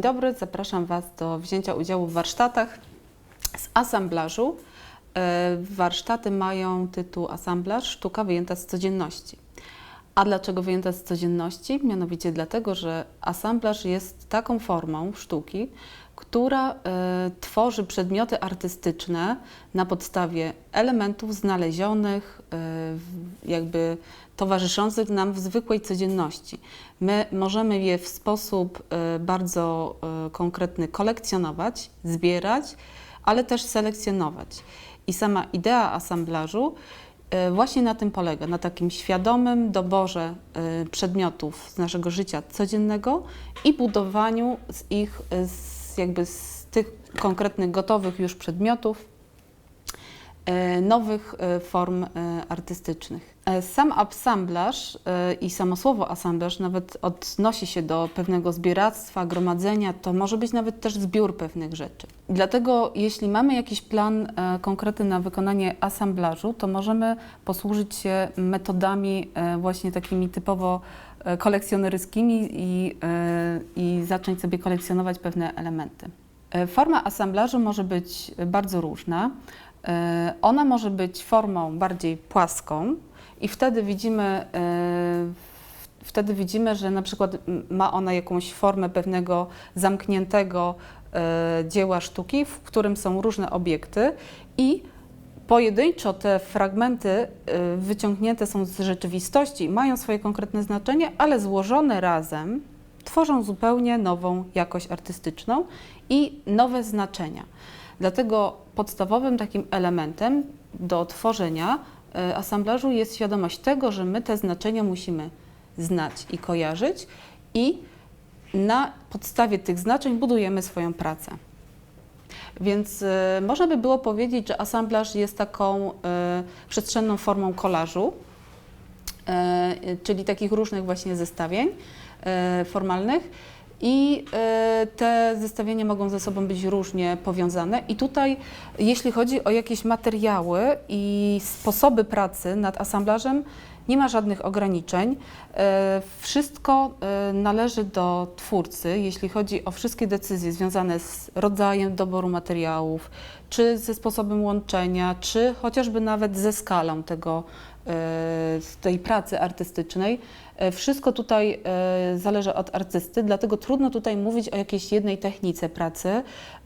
dobry, zapraszam Was do wzięcia udziału w warsztatach z asamblażu. E, Warsztaty mają tytuł Asamblaż Sztuka wyjęta z codzienności. A dlaczego wyjęta z codzienności? Mianowicie dlatego, że asamblaż jest taką formą sztuki, która e, tworzy przedmioty artystyczne na podstawie elementów znalezionych, w- jakby towarzyszących nam w zwykłej codzienności. My możemy je w sposób e, bardzo e, konkretny kolekcjonować, zbierać, ale też selekcjonować. I sama idea asamblażu e, właśnie na tym polega, na takim świadomym doborze e, przedmiotów z naszego życia codziennego i budowaniu z ich, e, z jakby z tych konkretnych, gotowych już przedmiotów, e, nowych e, form e, artystycznych. E, Sam asamblaż e, i samo słowo asamblaż nawet odnosi się do pewnego zbieractwa, gromadzenia, to może być nawet też zbiór pewnych rzeczy. Dlatego jeśli mamy jakiś plan e, konkretny na wykonanie asamblażu, to możemy posłużyć się metodami właśnie takimi typowo kolekcjoneryskimi i, i zacząć sobie kolekcjonować pewne elementy. Forma asamblażu może być bardzo różna. Ona może być formą bardziej płaską i wtedy widzimy, e, wtedy widzimy, że na przykład ma ona jakąś formę pewnego zamkniętego e, dzieła sztuki, w którym są różne obiekty i pojedynczo te fragmenty e, wyciągnięte są z rzeczywistości, mają swoje konkretne znaczenie, ale złożone razem tworzą zupełnie nową jakość artystyczną i nowe znaczenia. Dlatego podstawowym takim elementem do tworzenia asamblażu jest świadomość tego, że my te znaczenia musimy znać i kojarzyć i na podstawie tych znaczeń budujemy swoją pracę. Więc e, można by było powiedzieć, że asamblaż jest taką e, przestrzenną formą kolażu, e, czyli takich różnych właśnie zestawień e, formalnych. I e, te zestawienia mogą ze sobą być różnie powiązane. I tutaj, jeśli chodzi o jakieś materiały i sposoby pracy nad asamblażem, nie ma żadnych ograniczeń. E, Wszystko e, należy do twórcy, jeśli chodzi o wszystkie decyzje związane z rodzajem doboru materiałów, czy ze sposobem łączenia, czy chociażby nawet ze skalą tego, z tej pracy artystycznej. E, Wszystko tutaj e, zależy od artysty, dlatego trudno tutaj mówić o jakiejś jednej technice pracy,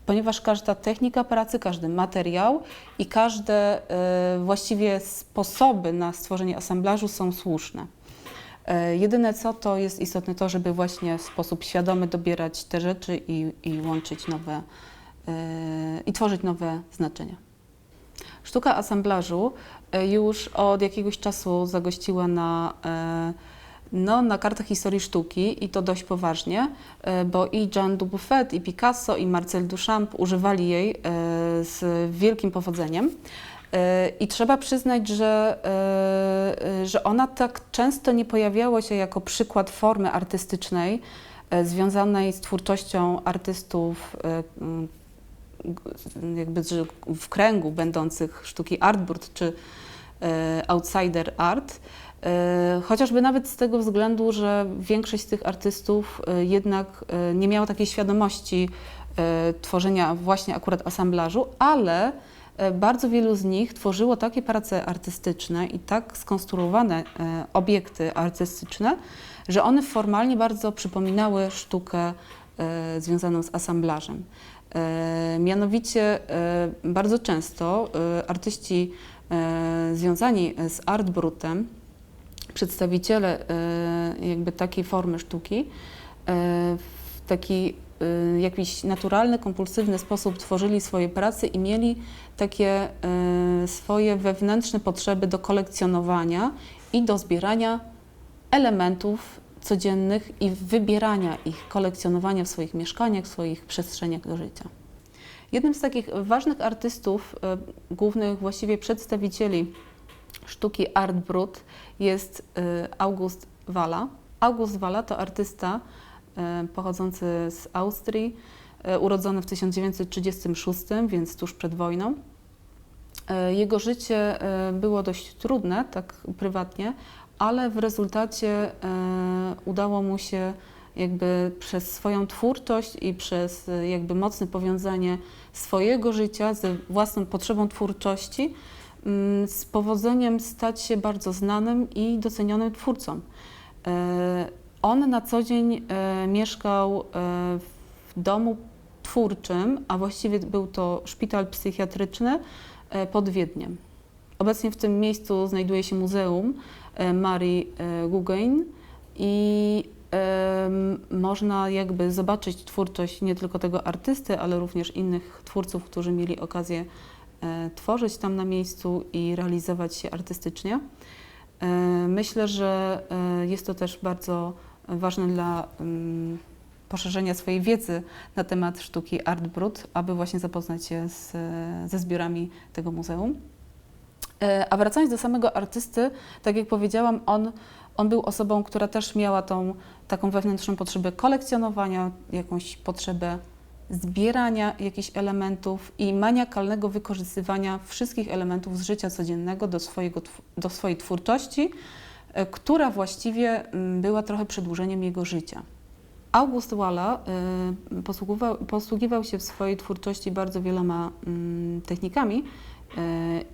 ponieważ każda technika pracy, każdy materiał i każde e, właściwie sposoby na stworzenie asamblażu są słuszne. E, Jedyne co to jest istotne to, żeby właśnie w sposób świadomy dobierać te rzeczy i, i łączyć nowe e, i tworzyć nowe znaczenia. Sztuka asamblażu e, już od jakiegoś czasu zagościła na, e, no, na kartach historii sztuki i to dość poważnie, e, bo i Jean Dubuffet, i Picasso, i Marcel Duchamp używali jej e, z wielkim powodzeniem. E, I trzeba przyznać, że, e, e, że ona tak często nie pojawiała się jako przykład formy artystycznej e, związanej z twórczością artystów e, jakby w kręgu będących sztuki artboard czy e, outsider art. E, Chociażby nawet z tego względu, że większość z tych artystów e, jednak nie miała takiej świadomości tworzenia właśnie akurat asamblażu, ale bardzo wielu z nich tworzyło takie prace artystyczne i tak skonstruowane obiekty artystyczne, że one formalnie bardzo przypominały sztukę związaną z asamblażem. E, Mianowicie e, bardzo często e, artyści związani z artbrutem, przedstawiciele e, jakby takiej formy sztuki, w taki jakiś naturalny, kompulsywny sposób tworzyli swoje prace i mieli takie swoje wewnętrzne potrzeby do kolekcjonowania i do zbierania elementów codziennych i wybierania ich, kolekcjonowania w swoich mieszkaniach, w swoich przestrzeniach do życia. Jednym z takich ważnych artystów, e, głównych właściwie przedstawicieli sztuki Art Brut jest e, August Walla. August Walla to artysta e, pochodzący z Austrii, urodzony w 1936, więc tuż przed wojną. Jego życie było dość trudne, tak prywatnie, ale w rezultacie e, udało mu się jakby przez swoją twórczość i przez e, jakby mocne powiązanie swojego życia ze własną potrzebą twórczości mm, z powodzeniem stać się bardzo znanym i docenionym twórcą. E, On na co dzień mieszkał w domu twórczym, a właściwie był to szpital psychiatryczny pod Wiedniem. Obecnie w tym miejscu znajduje się Muzeum Marii e, Guggenheim i można jakby zobaczyć twórczość nie tylko tego artysty, ale również innych twórców, którzy mieli okazję e, tworzyć tam na miejscu i realizować się artystycznie. E, Myślę, że e, jest to też bardzo ważne dla poszerzenia swojej wiedzy na temat sztuki Art Brut, aby właśnie zapoznać się z, ze zbiorami tego muzeum. E, A wracając do samego artysty, tak jak powiedziałam, on, on był osobą, która też miała tą taką wewnętrzną potrzebę kolekcjonowania, jakąś potrzebę zbierania jakichś elementów i maniakalnego wykorzystywania wszystkich elementów z życia codziennego do, swojego, do swojej twórczości, e, która właściwie mm, była trochę przedłużeniem jego życia. August Walla y, posługiwał, posługiwał się w swojej twórczości bardzo wieloma mm, technikami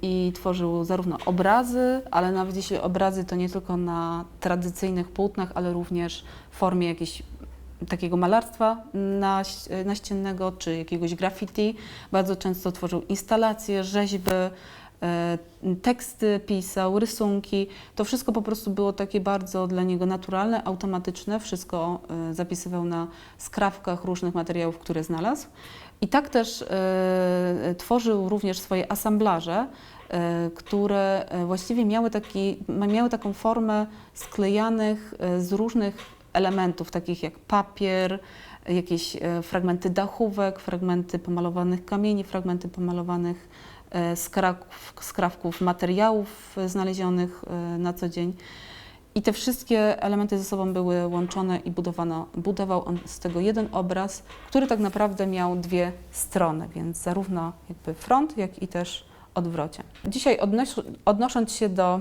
i tworzył zarówno obrazy, ale nawet jeśli obrazy to nie tylko na tradycyjnych płótnach, ale również w formie jakiegoś takiego malarstwa naś, naściennego czy jakiegoś graffiti. Bardzo często tworzył instalacje, rzeźby, e, teksty pisał, rysunki. To wszystko po prostu było takie bardzo dla niego naturalne, automatyczne. Wszystko e, zapisywał na skrawkach różnych materiałów, które znalazł. I tak też e, tworzył również swoje asamblaże, e, które e, właściwie miały, taki, miały taką formę sklejanych e, z różnych elementów, takich jak papier, jakieś e, fragmenty dachówek, fragmenty pomalowanych kamieni, fragmenty pomalowanych e, skrawków, skrawków materiałów e, znalezionych e, na co dzień. I te wszystkie elementy ze sobą były łączone i budowano, budował on z tego jeden obraz, który tak naprawdę miał dwie strony, więc zarówno jakby front, jak i też odwrocie. Dzisiaj odnos odnosząc się do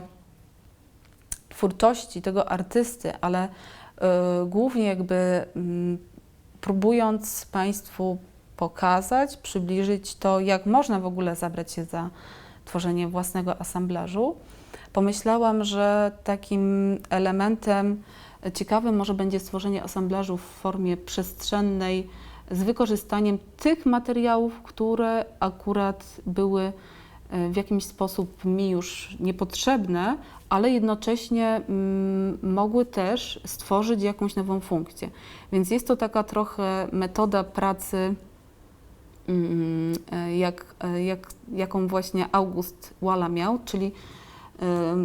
twórczości tego artysty, ale y, głównie jakby mm, próbując Państwu pokazać, przybliżyć to, jak można w ogóle zabrać się za tworzenie własnego asamblażu, pomyślałam, że takim elementem ciekawym może będzie stworzenie asamblażu w formie przestrzennej z wykorzystaniem tych materiałów, które akurat były e, w jakiś sposób mi już niepotrzebne, ale jednocześnie mm, mogły też stworzyć jakąś nową funkcję. Więc jest to taka trochę metoda pracy, jak, e, jak, jaką właśnie August Walla miał, czyli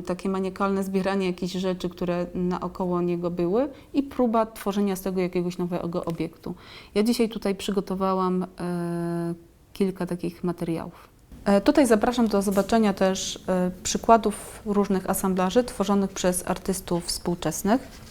takie maniakalne zbieranie jakichś rzeczy, które naokoło niego były i próba tworzenia z tego jakiegoś nowego obiektu. Ja dzisiaj tutaj przygotowałam e, kilka takich materiałów. E, Tutaj zapraszam do zobaczenia też e, przykładów różnych asamblaży tworzonych przez artystów współczesnych.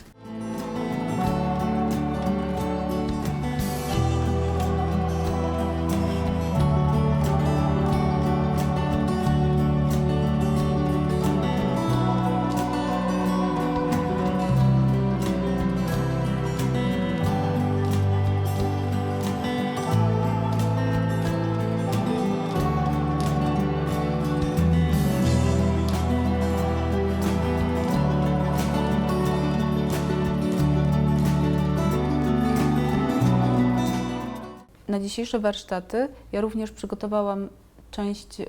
Na dzisiejsze warsztaty ja również przygotowałam część y,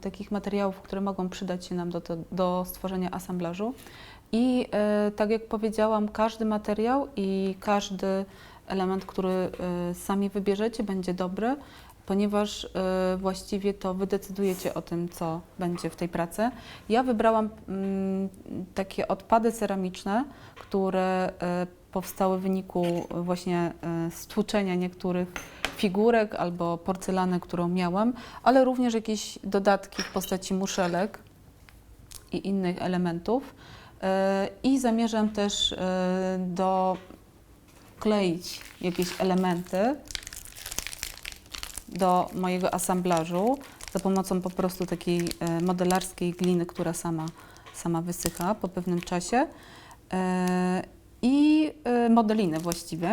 takich materiałów, które mogą przydać się nam do, do stworzenia asamblażu. I y, tak jak powiedziałam, każdy materiał i każdy element, który y, sami wybierzecie, będzie dobry, ponieważ y, właściwie to wy decydujecie o tym, co będzie w tej pracy. Ja wybrałam mm, takie odpady ceramiczne, które y, powstały w wyniku właśnie y, stłuczenia niektórych figurek albo porcelany, którą miałam, ale również jakieś dodatki w postaci muszelek i innych elementów. E, I zamierzam też e, dokleić jakieś elementy do mojego asamblażu za pomocą po prostu takiej e, modelarskiej gliny, która sama, sama wysycha po pewnym czasie. I y, modeliny właściwie.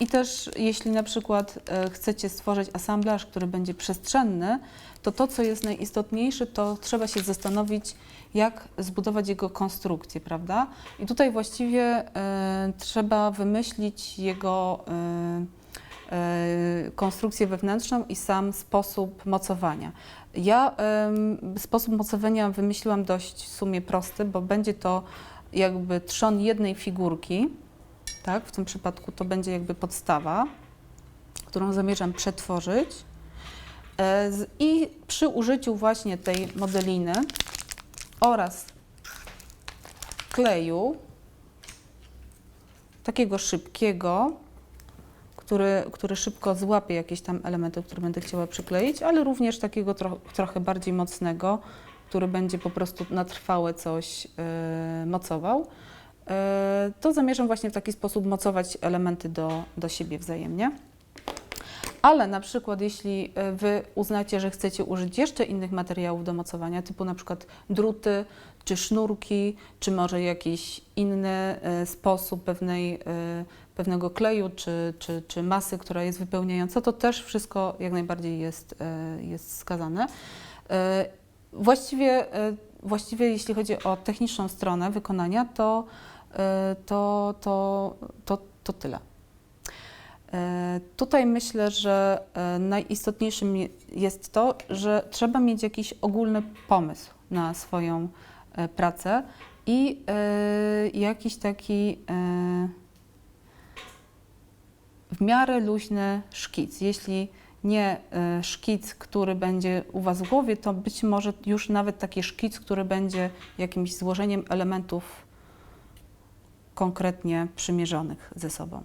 I też jeśli na przykład y, chcecie stworzyć asamblaż, który będzie przestrzenny, to to, co jest najistotniejsze, to trzeba się zastanowić, jak zbudować jego konstrukcję, prawda? I tutaj właściwie y, trzeba wymyślić jego y, y, konstrukcję wewnętrzną i sam sposób mocowania. Ja ym, sposób mocowania wymyśliłam dość w sumie prosty, bo będzie to jakby trzon jednej figurki, tak? W tym przypadku to będzie jakby podstawa, którą zamierzam przetworzyć. E, I przy użyciu właśnie tej modeliny oraz kleju, takiego szybkiego, który, który szybko złapie jakieś tam elementy, które będę chciała przykleić, ale również takiego tro, trochę bardziej mocnego, który będzie po prostu na trwałe coś e, mocował. E, to zamierzam właśnie w taki sposób mocować elementy do, do siebie wzajemnie. Ale na przykład jeśli e, Wy uznacie, że chcecie użyć jeszcze innych materiałów do mocowania, typu na przykład druty, czy sznurki, czy może jakiś inny sposób pewnej, pewnego kleju, czy, czy, czy masy, która jest wypełniająca, to też wszystko jak najbardziej jest, jest wskazane. Właściwie, e, właściwie jeśli chodzi o techniczną stronę wykonania, to, e, to, to, to, to tyle. E, Tutaj myślę, że najistotniejszym je- jest to, że trzeba mieć jakiś ogólny pomysł na swoją pracę i jakiś taki w miarę luźny szkic. Jeśli nie e, szkic, który będzie u Was w głowie, to być może już nawet taki szkic, który będzie jakimś złożeniem elementów konkretnie przymierzonych ze sobą.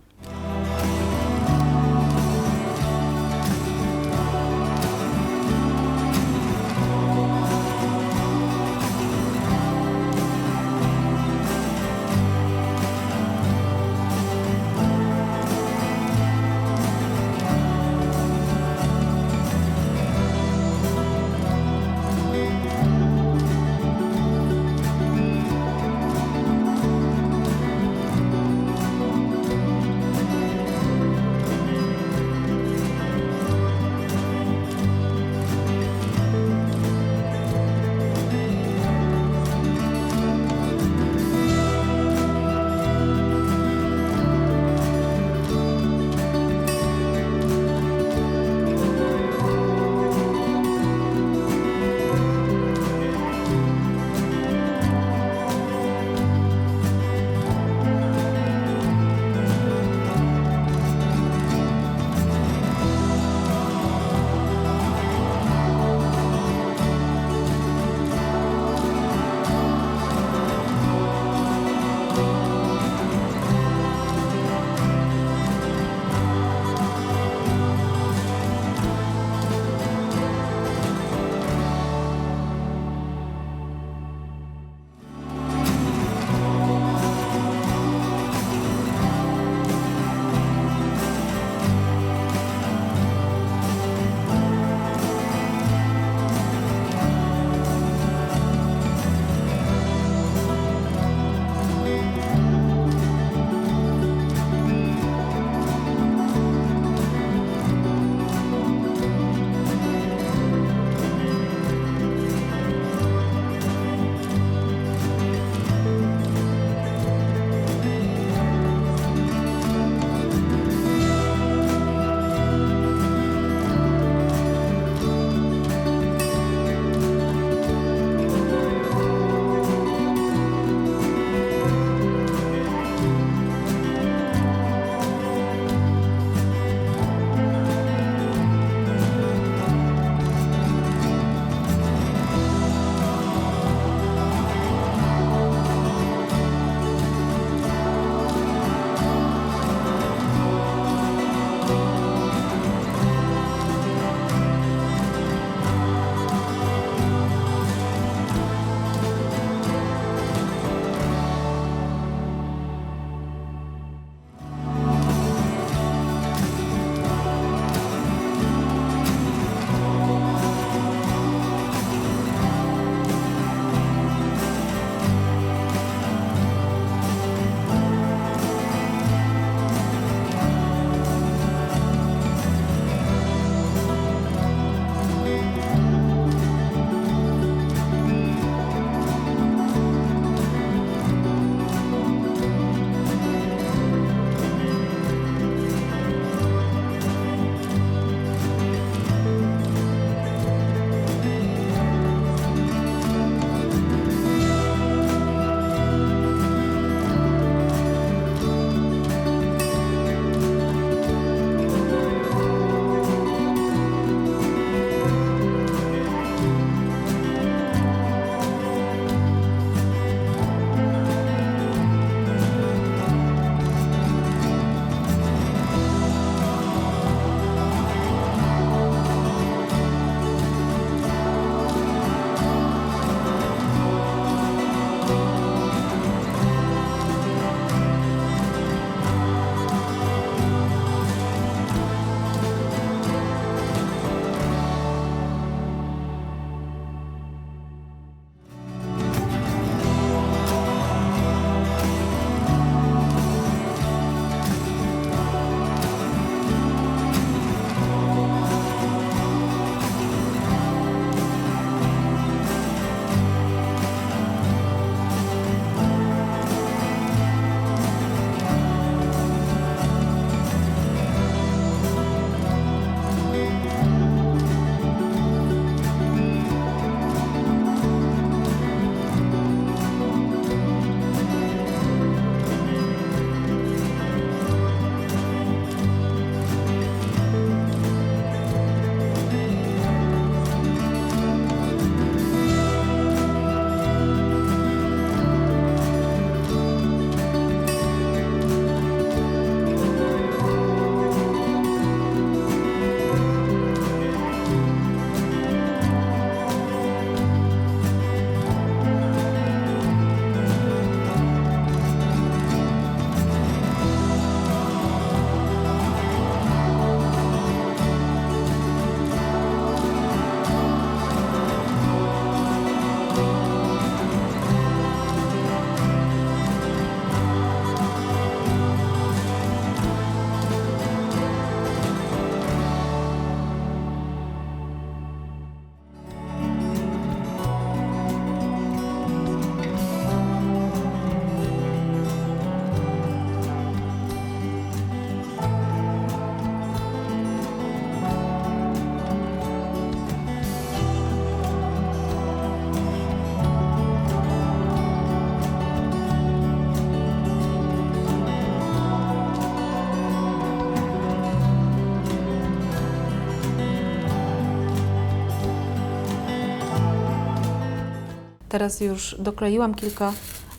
Teraz już dokleiłam kilka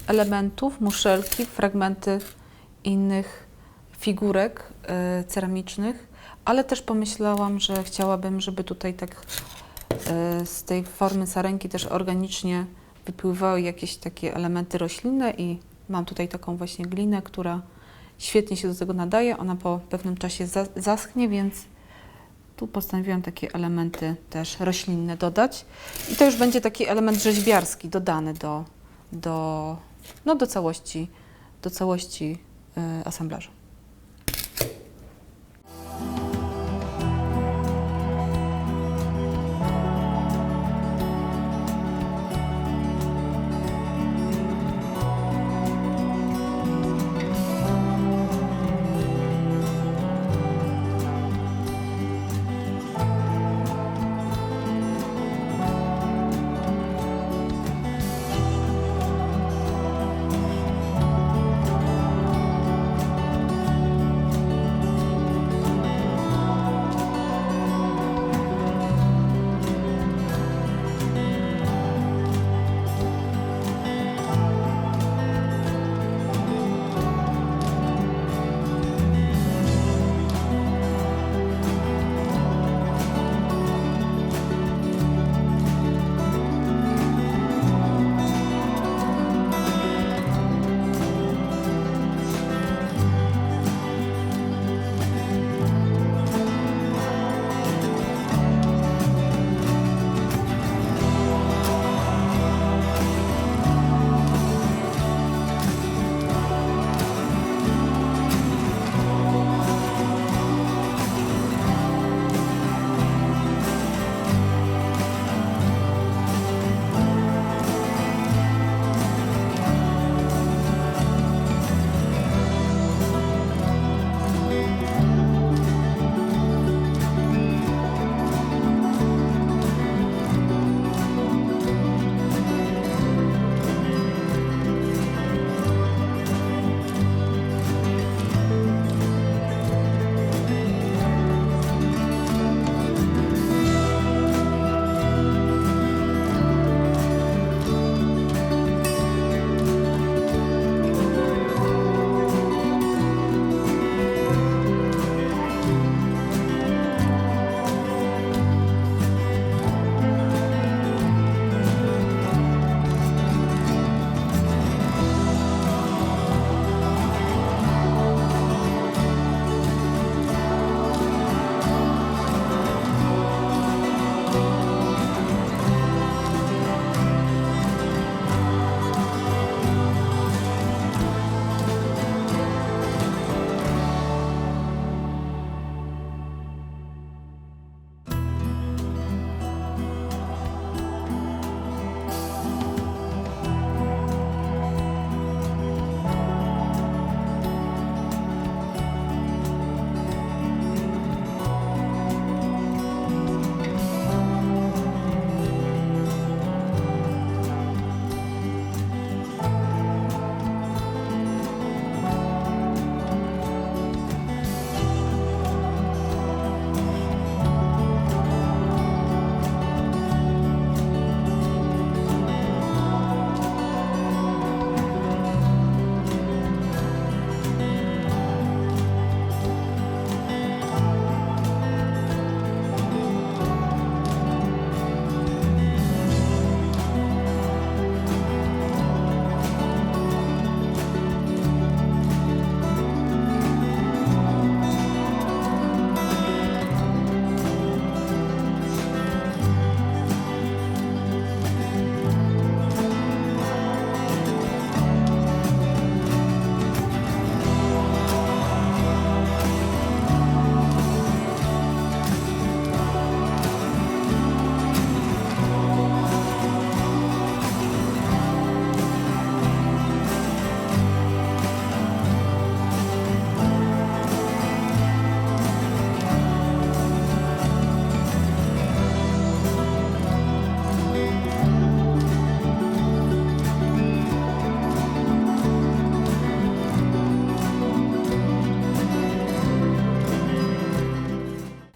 elementów, muszelki, fragmenty innych figurek e, ceramicznych, ale też pomyślałam, że chciałabym, żeby tutaj tak e, z tej formy sarenki też organicznie wypływały jakieś takie elementy roślinne i mam tutaj taką właśnie glinę, która świetnie się do tego nadaje. Ona po pewnym czasie za, zaschnie, więc tu postanowiłam takie elementy też roślinne dodać. I to już będzie taki element rzeźbiarski dodany do, do, no do całości, do całości y, asamblażu.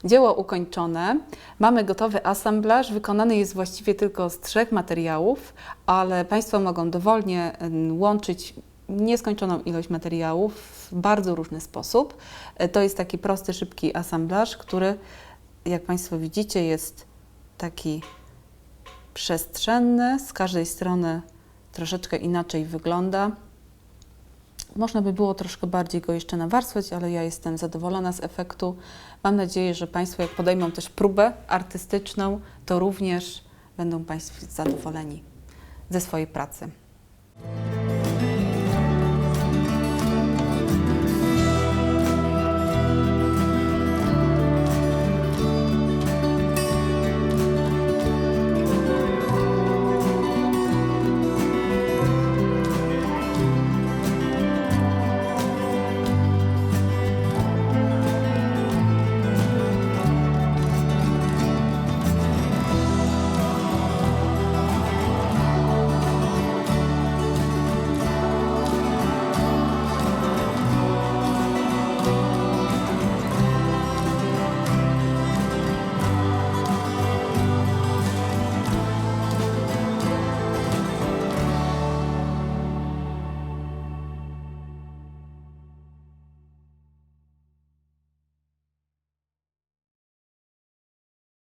Dzieło ukończone. Mamy gotowy asamblaż. Wykonany jest właściwie tylko z trzech materiałów, ale Państwo mogą dowolnie łączyć nieskończoną ilość materiałów w bardzo różny sposób. E, To jest taki prosty, szybki asamblaż, który, jak Państwo widzicie, jest taki przestrzenny. Z każdej strony troszeczkę inaczej wygląda. Można by było troszkę bardziej go jeszcze nawarstwiać, ale ja jestem zadowolona z efektu. Mam nadzieję, że Państwo, jak podejmą też próbę artystyczną, to również będą Państwo zadowoleni ze swojej pracy.